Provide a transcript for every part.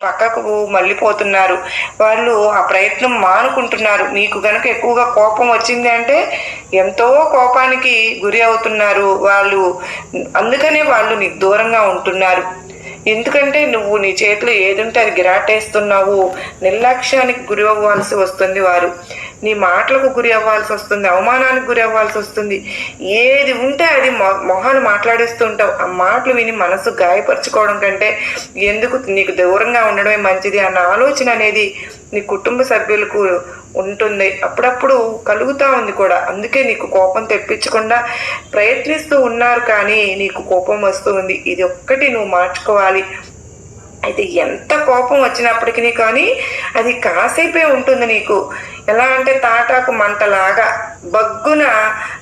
పక్కకు మళ్ళీపోతున్నారు వాళ్ళు ఆ ప్రయత్నం మానుకుంటున్నారు. మీకు గనక ఎక్కువగా కోపం వచ్చింది అంటే ఎంతో కోపానికి గురి అవుతున్నారు వాళ్ళు. అందుకనే వాళ్ళు నీకు దూరంగా ఉంటున్నారు. ఎందుకంటే నువ్వు నీ చేతిలో ఏదుంటే అది గిరాటేస్తున్నావు. నిర్లక్ష్యానికి గురి అవ్వాల్సి వస్తుంది వారు. నీ మాటలకు గురి అవ్వాల్సి వస్తుంది అవమానానికి గురి అవ్వాల్సి వస్తుంది. ఏది ఉంటే అది మొ- మొహాలు మాట్లాడేస్తూ ఉంటావు. ఆ మాటలు విని మనసు గాయపరచుకోవడం కంటే ఎందుకు నీకు దూరంగా ఉండడమే మంచిది? అన్న ఆలోచన అనేది నీ కుటుంబ సభ్యులకు ఉంటుంది. అప్పుడప్పుడు కలుగుతూ ఉంది కూడా. అందుకే నీకు కోపం తెప్పించకుండా ప్రయత్నిస్తూ ఉన్నారు కానీ నీకు కోపం వస్తూ ఉంది. ఇది ఒక్కటి నువ్వు మార్చుకోవాలి. అయితే ఎంత కోపం వచ్చినప్పటికీ కానీ అది కాసేపే ఉంటుంది నీకు. ఎలా అంటే తాటాకు మంటలాగా బగ్గున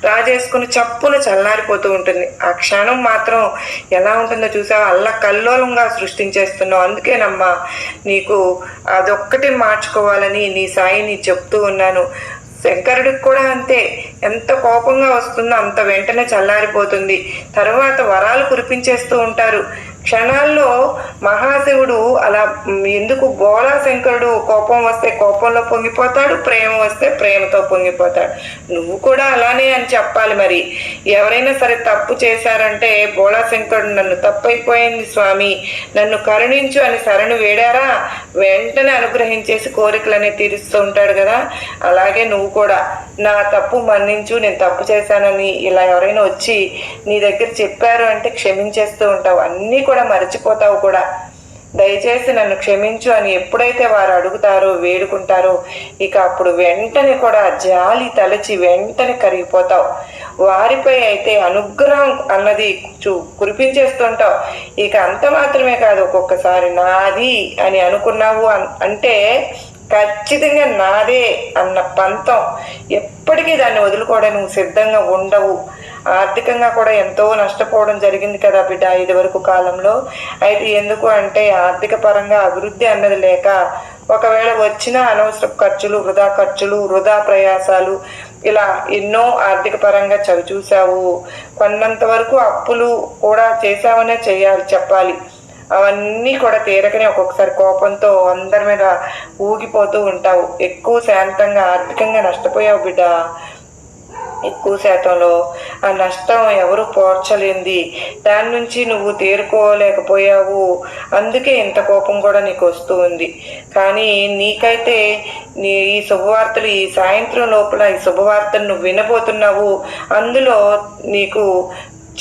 రాజేసుకుని చప్పున చల్లారిపోతూ ఉంటుంది. ఆ క్షణం మాత్రం ఎలా ఉంటుందో చూసావా? అల్ల కల్లోలంగా సృష్టించేస్తున్నావు. అందుకేనమ్మా నీకు అదొక్కటి మార్చుకోవాలని నీ సాయిని చెప్తూ ఉన్నాను. శంకరుడికి కూడా అంతే. ఎంత కోపంగా వస్తుందో అంత వెంటనే చల్లారిపోతుంది. తర్వాత వరాలు కురిపించేస్తూ ఉంటారు. క్షణాల్లో మహాశివుడు అలా ఎందుకు బోలా శంకరుడు కోపం వస్తే కోపంలో పొంగిపోతాడు ప్రేమ వస్తే ప్రేమతో పొంగిపోతాడు. నువ్వు కూడా అలానే అని చెప్పాలి మరి. ఎవరైనా సరే తప్పు చేశారంటే బోళా శంకరుడు నన్ను తప్పైపోయింది స్వామి. నన్ను కరుణించు అని శరణు వేడారా? వెంటనే అనుగ్రహించేసి కోరికలనే తీరుస్తూ ఉంటాడు కదా. అలాగే నువ్వు కూడా నా తప్పు మన్నించు నేను తప్పు చేశానని ఇలా ఎవరైనా వచ్చి నీ దగ్గర చెప్పారు అంటే క్షమించేస్తూ ఉంటావు. అన్నీ కూడా మర్చిపోతావు కూడా. దయచేసి నన్ను క్షమించు అని ఎప్పుడైతే వారు అడుగుతారో వేడుకుంటారో ఇక అప్పుడు వెంటనే కూడా జాలి తలచి వెంటనే కరిగిపోతావు. వారిపై అయితే అనుగ్రహం అన్నది చూ కురిపించేస్తుంటావు. ఇక అంత మాత్రమే కాదు ఒక్కొక్కసారి నాది అని అనుకున్నావు అన్- అంటే ఖచ్చితంగా నాదే అన్న పంతం. ఎప్పటికీ దాన్ని వదులుకోవడానికి సిద్ధంగా ఉండవు. ఆర్థికంగా కూడా ఎంతో నష్టపోవడం జరిగింది కదా బిడ్డ ఇది వరకు కాలంలో. అయితే ఎందుకు అంటే ఆర్థిక పరంగా అభివృద్ధి అన్నది లేక ఒకవేళ వచ్చిన అనవసర ఖర్చులు వృధా ఖర్చులు వృధా ప్రయాసాలు ఇలా ఎన్నో ఆర్థిక పరంగా చవి చూసావు కొన్నంత వరకు అప్పులు కూడా చేసావనే చేయాలి చెప్పాలి. అవన్నీ కూడా తీరకనే ఒక్కొక్కసారి కోపంతో అందరి మీద ఊగిపోతూ ఉంటావు. ఎక్కువ శాంతంగా ఆర్థికంగా నష్టపోయావు బిడ్డ. ఎక్కువ శాతంలో ఆ నష్టం ఎవరు పోర్చలేంది? దాని నుంచి నువ్వు తేరుకోలేకపోయావు. అందుకే ఇంత కోపం కూడా నీకు వస్తూ ఉంది. కానీ నీకైతే నీ ఈ శుభవార్తలు ఈ సాయంత్రం లోపల ఈ శుభవార్తను నువ్వు వినబోతున్నావు. అందులో నీకు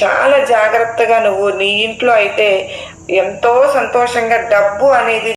చాలా జాగ్రత్తగా నువ్వు నీ ఇంట్లో అయితే ఎంతో సంతోషంగా డబ్బు అనేది